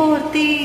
ഓർത്തേ.